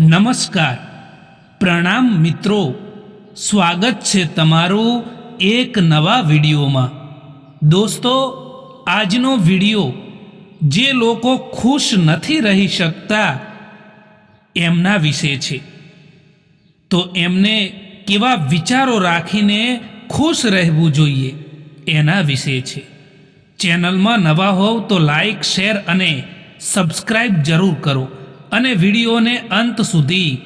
નમસ્કાર. પ્રણામ મિત્રો. સ્વાગત છે તમારું એક નવા વિડીયોમાં. દોસ્તો, આજનો વીડિયો, જે લોકો ખુશ નથી રહી શકતા, એમના વિશે છે. તો એમને કેવા વિચારો રાખીને ખુશ રહેવું જોઈએ, એના વિશે છે. ચેનલમાં નવા હોવ તો લાઈક, શેર અને સબસ્ક્રાઈબ જરૂર કરો. અને વિડીયોને અંત સુધી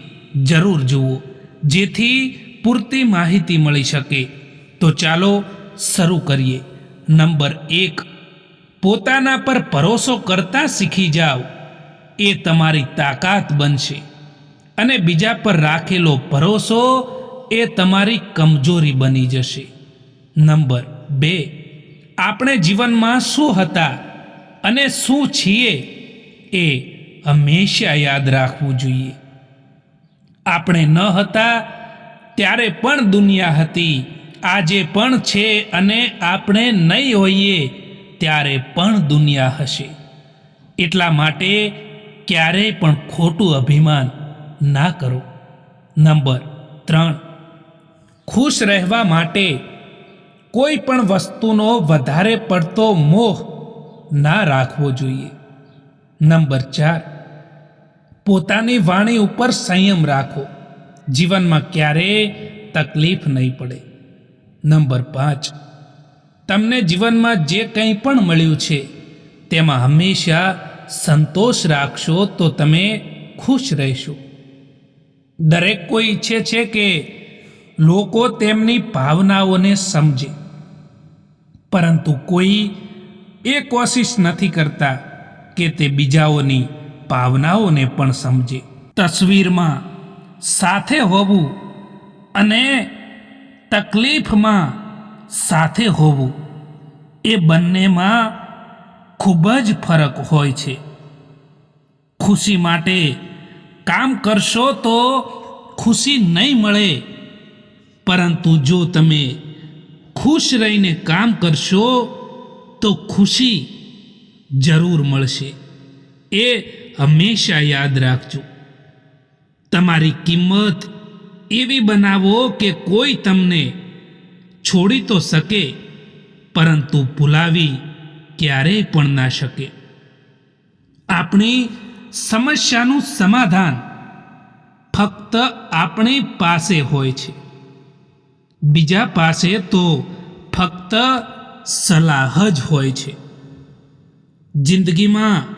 જરૂર જુઓ, જેથી પૂરતી માહિતી મળી શકે. તો ચાલો શરૂ કરીએ. નંબર એક, પોતાના પર ભરોસો કરતા શીખી જાઓ. એ તમારી તાકાત બનશે. અને બીજા પર રાખેલો ભરોસો એ તમારી કમજોરી બની જશે. નંબર બે, આપણે જીવનમાં શું હતા અને શું છીએ એ હંમેશા યાદ રાખવું જોઈએ. આપણે ન હતા ત્યારે પણ દુનિયા હતી, આજે પણ છે અને આપણે નહીં હોઈએ ત્યારે પણ દુનિયા હશે. એટલા માટે ક્યારેય પણ ખોટું અભિમાન ના કરો. નંબર ત્રણ, ખુશ રહેવા માટે કોઈ પણ વસ્તુનો વધારે પડતો મોહ ના રાખવો જોઈએ. નંબર ચાર પોતાની વાણી ઉપર સંયમ રાખો. જીવનમાં ક્યારેય તકલીફ નહીં પડે. નંબર પાંચ. તમને જીવનમાં જે કંઈ પણ મળ્યું છે, તેમાં હંમેશા સંતોષ રાખશો તો તમે ખુશ રહેશો. દરેક કોઈ ઈચ્છે છે કે લોકો તેમની ભાવનાઓને સમજે. પરંતુ કોઈ એ કોશિશ નથી કરતા કે તે બીજાઓની ભાવનાઓને પણ સમજે. તસવીરમાં સાથે હોવું અને તકલીફમાં સાથે હોવું, એ બંનેમાં ખૂબ જ ફરક હોય છે. ખુશી માટે કામ કરશો તો ખુશી નહીં મળે. પરંતુ જો તમે ખુશ રહીને કામ કરશો, તો ખુશી જરૂર મળશે. એ હંમેશા યાદ રાખજો. તમારી કિંમત એવી બનાવો કે કોઈ તમને છોડી તો શકે, પરંતુ ભૂલાવી ક્યારેય પણ ના શકે. આપણી સમસ્યાનું સમાધાન ફક્ત આપણી પાસે હોય છે. બીજા પાસે તો ફક્ત સલાહ જ હોય છે. જિંદગીમાં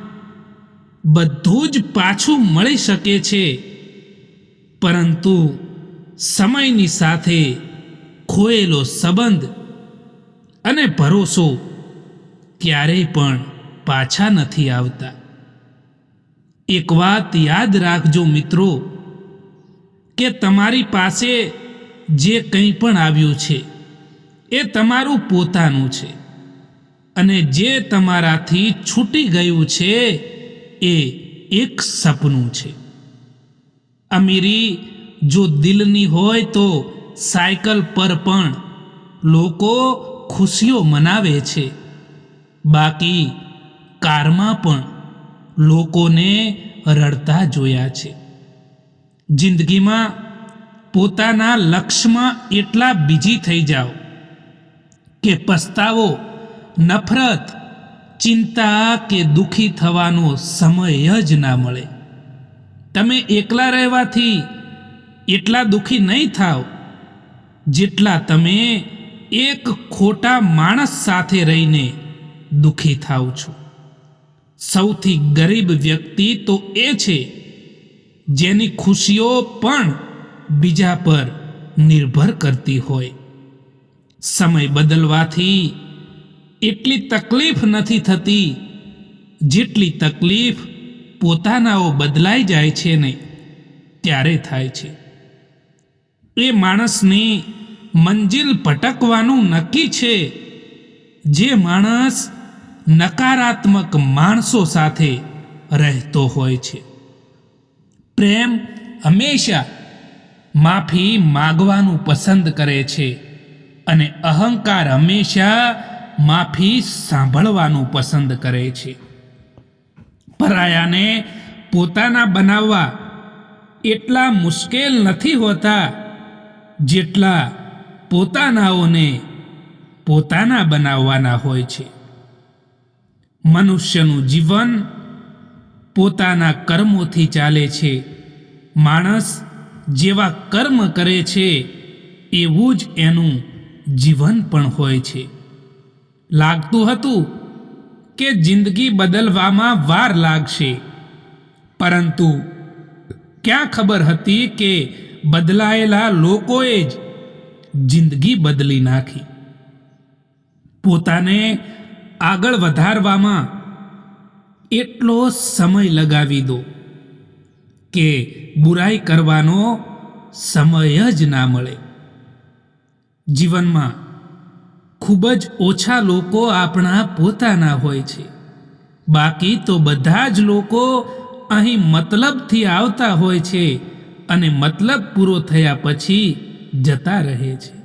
બધું જ પાછું મળી શકે છે. પરંતુ સમયની સાથે ખોયેલો સંબંધ અને ભરોસો ક્યારેય પણ પાછા નથી આવતા. એક વાત યાદ રાખજો મિત્રો, કે તમારી પાસે જે કંઈ પણ આવ્યું છે, એ તમારું પોતાનું છે. અને જે તમારાથી છૂટી ગયું છે એ એક સપનું છે. અમીરી, જો દિલની હોય તો સાયકલ પર પણ લોકો ખુશીઓ મનાવે છે. બાકી કારમાં પણ લોકોને રડતા જોયા છે. જિંદગીમાં પોતાના લક્ષ્યમાં એટલા બીજી થઈ જાઓ કે પસ્તાવો, નફરત ચિંતા કે દુઃખી થવાનો સમય જ ના મળે. તમે એકલા રહેવાથી એટલા દુઃખી નહીં થાવ જેટલા તમે એક ખોટા માણસ સાથે રહીને દુઃખી થાવ છો. સૌથી ગરીબ વ્યક્તિ તો એ છે જેની ખુશીઓ પણ બીજા પર નિર્ભર કરતી હોય. સમય બદલવાથી એટલી તકલીફ નથી થતી, જેટલી તકલીફ પોતાનાઓ બદલાઈ જાય છે ને ત્યારે થાય છે. એ માણસની મંજિલ ભટકવાનું નક્કી છે જે માણસ નકારાત્મક માણસો સાથે રહેતો હોય છે. પ્રેમ હંમેશા માફી માગવાનું પસંદ કરે છે અને અહંકાર હંમેશા માફી સાંભળવાનું પસંદ કરે છે. પરાયાને પોતાના બનાવવા એટલા મુશ્કેલ નથી હોતા જેટલા પોતાનાઓને પોતાના બનાવવાના હોય છે. મનુષ્યનું જીવન પોતાના કર્મોથી ચાલે છે. માણસ જેવા કર્મ કરે છે, એવું જ એનું જીવન પણ હોય છે. લાગતું હતું કે જિંદગી બદલવામાં વાર લાગશે. પરંતુ ક્યાં ખબર હતી કે બદલાયેલા લોકોએ જ જિંદગી બદલી નાખી. પોતાને આગળ વધારવામાં એટલો સમય લગાવી દો કે બુરાઈ કરવાનો સમય જ ના મળે. જીવનમાં ખૂબ જ ઓછા લોકો આપણા પોતાના હોય છે. બાકી તો બધા જ લોકો અહીં મતલબથી આવતા હોય છે અને મતલબ પૂરો થયા પછી જતા રહે છે.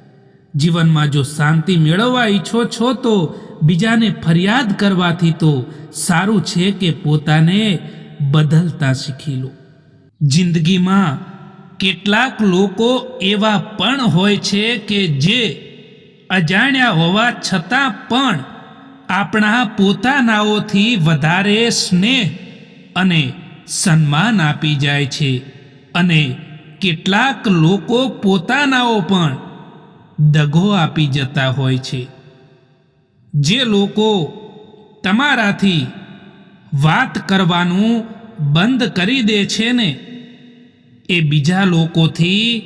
જીવનમાં જો શાંતિ મેળવવા ઈચ્છો છો તો બીજાને ફરિયાદ કરવાથી તો સારું છે કે પોતાને બદલતા શીખી લો. જિંદગીમાં કેટલાક લોકો એવા પણ હોય છે કે જે અજાણ્યા હોવા છતાં પણ આપણા પોતાનાઓથી વધારે સ્નેહ અને સન્માન આપી જાય છે અને કેટલાક લોકો પોતાનાઓ પણ દગો આપી જતા હોય છે. જે લોકો તમારાથી વાત કરવાનું બંધ કરી દે છે ને, એ બીજા લોકોથી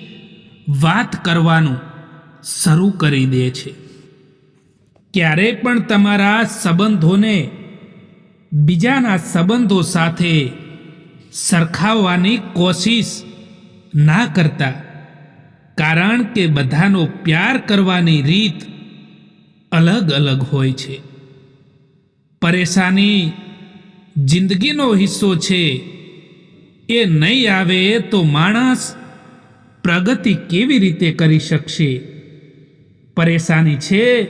વાત કરવાનું શરૂ કરી દે છે. ક્યારે પણ તમારા સંબંધોને બીજાના સંબંધો સાથે સરખાવવાની કોશિશ ના કરતા, કારણ કે બધાનો પ્યાર કરવાની રીત અલગ અલગ હોય છે. પરેશાની જિંદગીનો હિસ્સો છે. એ નહીં આવે તો માણસ પ્રગતિ કેવી રીતે કરી શકશે? પરેશાની છે.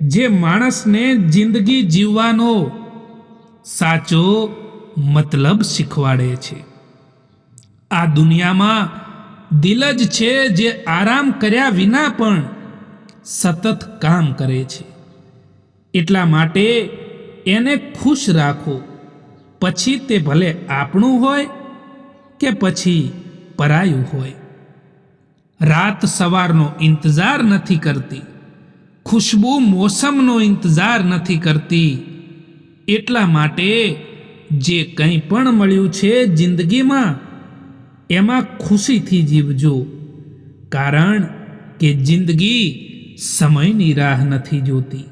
જે માણસને જિંદગી જીવવાનો સાચો મતલબ શીખવાડે છે. આ દુનિયામાં દિલ જ છે જે આરામ કર્યા વિના પણ સતત કામ કરે છે. એટલા માટે એને ખુશ રાખો. પછી તે ભલે આપણું હોય કે પછી પરાયું હોય. રાત સવારનો ઇંતજાર નથી કરતી, ખુશ્બુ મોસમનો ઇંતજાર નથી કરતી. એટલા માટે જે કંઈ પણ મળ્યું છે જિંદગીમાં, એમાં ખુશીથી જીવજો, કારણ કે જિંદગી સમયની રાહ નથી જોતી.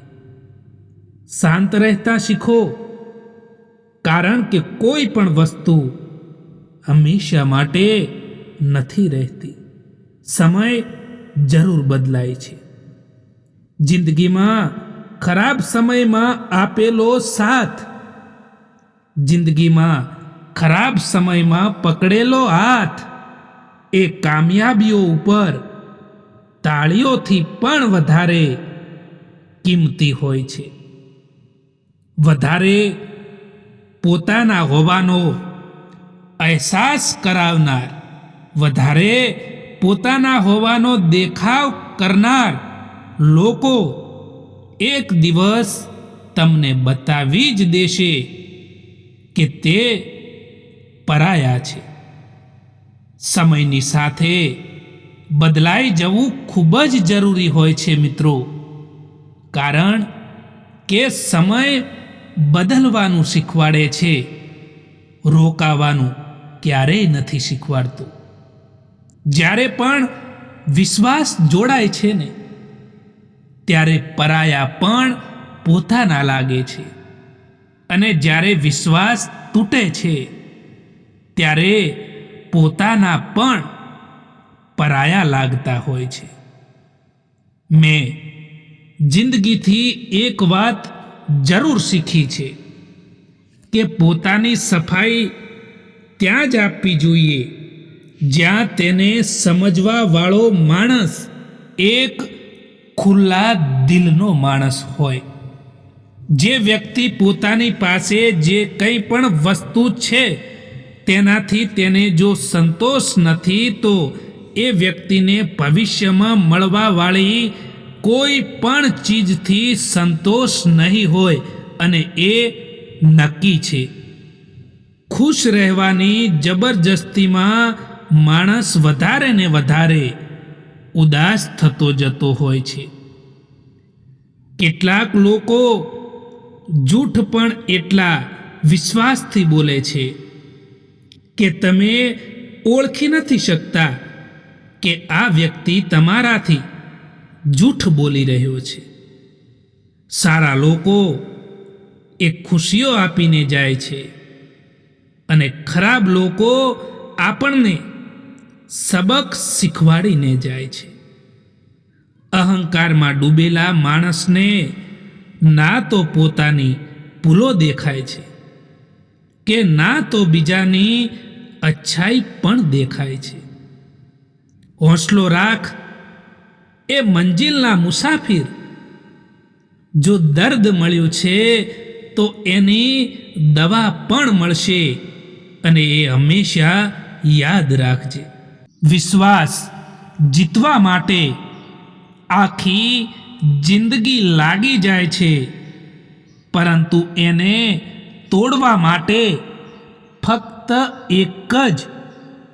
શાંત રહેતા શીખો, કારણ કે કોઈ પણ વસ્તુ હંમેશા માટે નથી રહેતી. સમય જરૂર બદલાય છે. જિંદગીમાં ખરાબ સમયમાં આપેલો સાથ જિંદગીમાં ખરાબ સમયમાં પકડેલો હાથ એ કામયાબીઓ ઉપર તાળીઓથી પણ વધારે કિંમતી હોય છે. વધારે પોતાના હોવાનો અહેસાસ કરાવનાર વધારે પોતાના હોવાનો દેખાવ કરનાર લોકો એક દિવસ તમને બતાવી જ દેશે કે તે પરાયા છે. સમયની સાથે બદલાઈ જવું ખૂબ જ જરૂરી હોય છે મિત્રો, કારણ કે સમય બદલવાનું શીખવાડે છે. રોકાવાનું ક્યારેય નથી શીખવાડતું. જ્યારે પણ વિશ્વાસ જોડાય છે ને, ત્યારે પરાયા પણ પોતાના લાગે છે. અને જ્યારે વિશ્વાસ તૂટે છે, ત્યારે પોતાના પણ પરાયા લાગતા હોય છે. મેં જિંદગીથી એક વાત જરૂર શીખી છે કે પોતાની સફાઈ ત્યાં જ આપવી જોઈએ જ્યાં તેને સમજવા વાળો માણસ એક ખુલ્લા દિલનો માણસ હોય. જે વ્યક્તિ પોતાની પાસે જે કંઈ પણ વસ્તુ છે, તેનાથી તેને જો સંતોષ નથી, તો એ વ્યક્તિને ભવિષ્યમાં મળવાવાળી કોઈ પણ ચીજથી સંતોષ નહીં હોય અને એ નક્કી છે. ખુશ રહેવાની જબરજસ્તીમાં માણસ વધારે ને વધારે ઉદાસ થતો જતો હોય છે. કેટલાક લોકો જૂઠ પણ એટલા વિશ્વાસથી બોલે છે કે તમે ઓળખી નથી શકતા કે આ વ્યક્તિ તમારાથી જૂઠ બોલી રહ્યો છે. સારા લોકો એ ખુશીઓ આપીને જાય છે અને ખરાબ લોકો આપણને સબક શીખવાડીને જાય છે. અહંકારમાં ડૂબેલા માણસને ના તો પોતાની ભૂલો દેખાય છે કે ના તો બીજાની અચ્છાઈ પણ દેખાય છે. હોંસલો રાખ એ મંજિલના મુસાફિર. જો દર્દ મળ્યું છે તો એની દવા પણ મળશે અને એ હંમેશા યાદ રાખજે. વિશ્વાસ જીતવા માટે આખી જિંદગી લાગી જાય છે. પરંતુ એને તોડવા માટે ફક્ત એક જ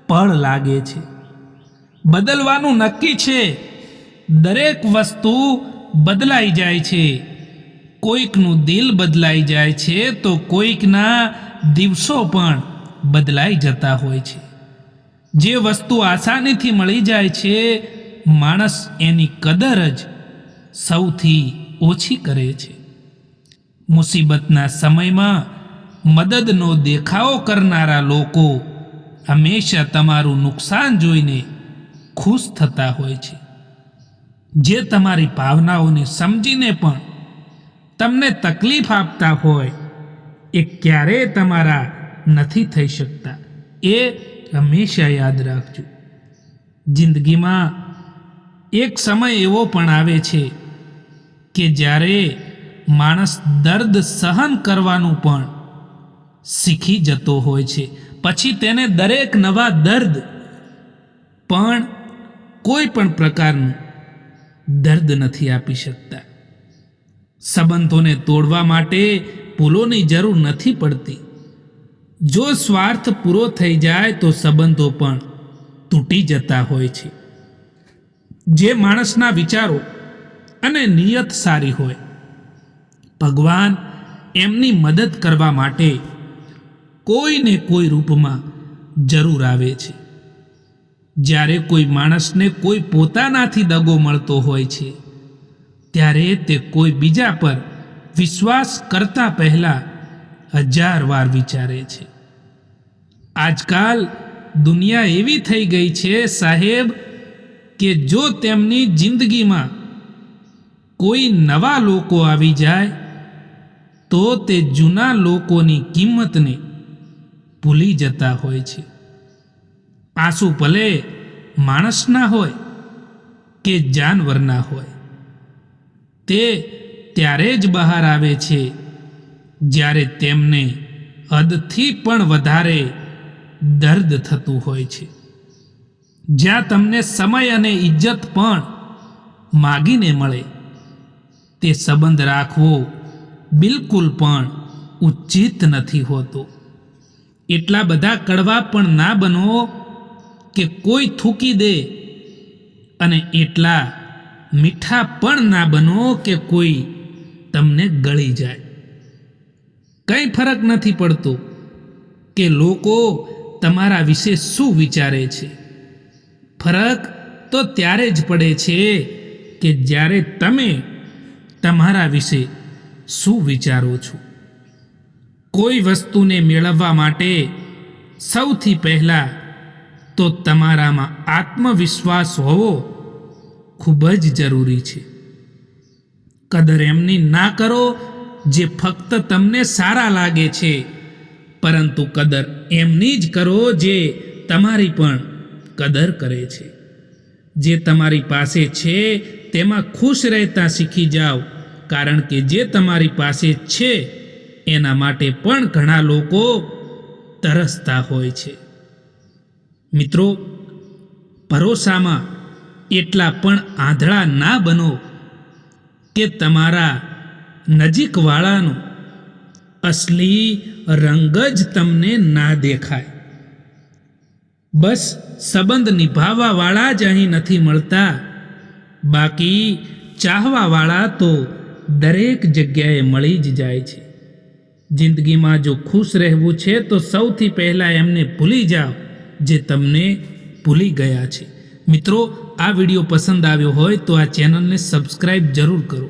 પળ લાગે છે. બદલવાનું નક્કી છે. દરેક વસ્તુ બદલાઈ જાય છે. કોઈકનું દિલ બદલાઈ જાય છે તો કોઈકના દિવસો પણ બદલાઈ જતા હોય છે. જે વસ્તુ આસાનીથી મળી જાય છે, માણસ એની કદર જ સૌથી ઓછી કરે છે. મુસીબતના સમયમાં મદદનો દેખાવો કરનારા લોકો હંમેશા તમારું નુકસાન જોઈને ખુશ થતા હોય છે. જે તમારી ભાવનાઓને સમજીને પણ તમને તકલીફ આપતા હોય, એ ક્યારેય તમારા નથી થઈ શકતા. એ હંમેશા યાદ રાખજો. જિંદગીમાં એક સમય એવો પણ આવે છે કે જ્યારે માણસ દર્દ સહન કરવાનું પણ શીખી જતો હોય છે. પછી તેને દરેક નવા દર્દ પણ કોઈ પણ પ્રકારનું દર્દ નથી આપી શકતા. સંબંધોને તોડવા માટે પુલોની જરૂર નથી પડતી. જો સ્વાર્થ પૂરો થઈ જાય તો સંબંધો પણ તૂટી જતા હોય છે. જે માણસના વિચારો અને નિયત સારી હોય, ભગવાન એમની મદદ કરવા માટે કોઈને કોઈ રૂપમાં જરૂર આવે છે. જ્યારે કોઈ માણસને કોઈ પોતાનાથી દગો મળતો હોય છે, ત્યારે તે કોઈ બીજા પર વિશ્વાસ કરતા પહેલા હજાર વાર વિચારે છે. આજકાલ દુનિયા એવી થઈ ગઈ છે સાહેબ કે જો તેમની જિંદગીમાં કોઈ નવા લોકો આવી જાય, તો તે જૂના લોકોની કિંમતને ભૂલી જતા હોય છે. આંસુ ભલે માણસના હોય કે જાનવરના હોય, તે ત્યારે જ બહાર આવે છે જ્યારે તેમને હદથી પણ વધારે દર્દ થતું હોય છે. જ્યાં તમને સમય અને ઇજ્જત પણ માગીને મળે, તે સંબંધ રાખવો બિલકુલ પણ ઉચિત નથી હોતો. એટલા બધા કડવા પણ ના બનો કે કોઈ થૂકી દે અને એટલા મીઠા પણ ના બનો કે કોઈ તમને ગળી જાય. કંઈ ફરક નથી પડતો કે લોકો તમારા વિશે શું વિચારે છે. ફરક તો ત્યારે જ પડે છે કે જ્યારે તમે તમારા વિશે શું વિચારો છો. કોઈ વસ્તુને મેળવવા માટે સૌથી પહેલાં તો તમારામાં આત્મવિશ્વાસ હોવો ખૂબ જ જરૂરી છે. કદર એમની ના કરો જે ફક્ત તમને સારા લાગે છે. પરંતુ કદર એમની જ કરો જે તમારી પણ કદર કરે છે. જે તમારી પાસે છે, તેમાં ખુશ રહેતા શીખી જાઓ, કારણ કે જે તમારી પાસે છે, એના માટે પણ ઘણા લોકો તરસતા હોય છે. મિત્રો, ભરોસામાં એટલા પણ આંધળા ના બનો કે તમારા નજીકવાળાનો અસલી રંગ જ તમને ના દેખાય. બસ સંબંધ નિભાવવાવાળા જ અહીં નથી મળતા. બાકી ચાહવાવાળા તો દરેક જગ્યાએ મળી જ જાય છે. જિંદગીમાં જો ખુશ રહેવું છે તો સૌથી પહેલાં એમને ભૂલી જાઓ જે તમને ભૂલી ગયા છે. મિત્રો, આ વીડિયો પસંદ આવ્યો હોય તો આ ચેનલને સબસ્ક્રાઈબ જરૂર કરો.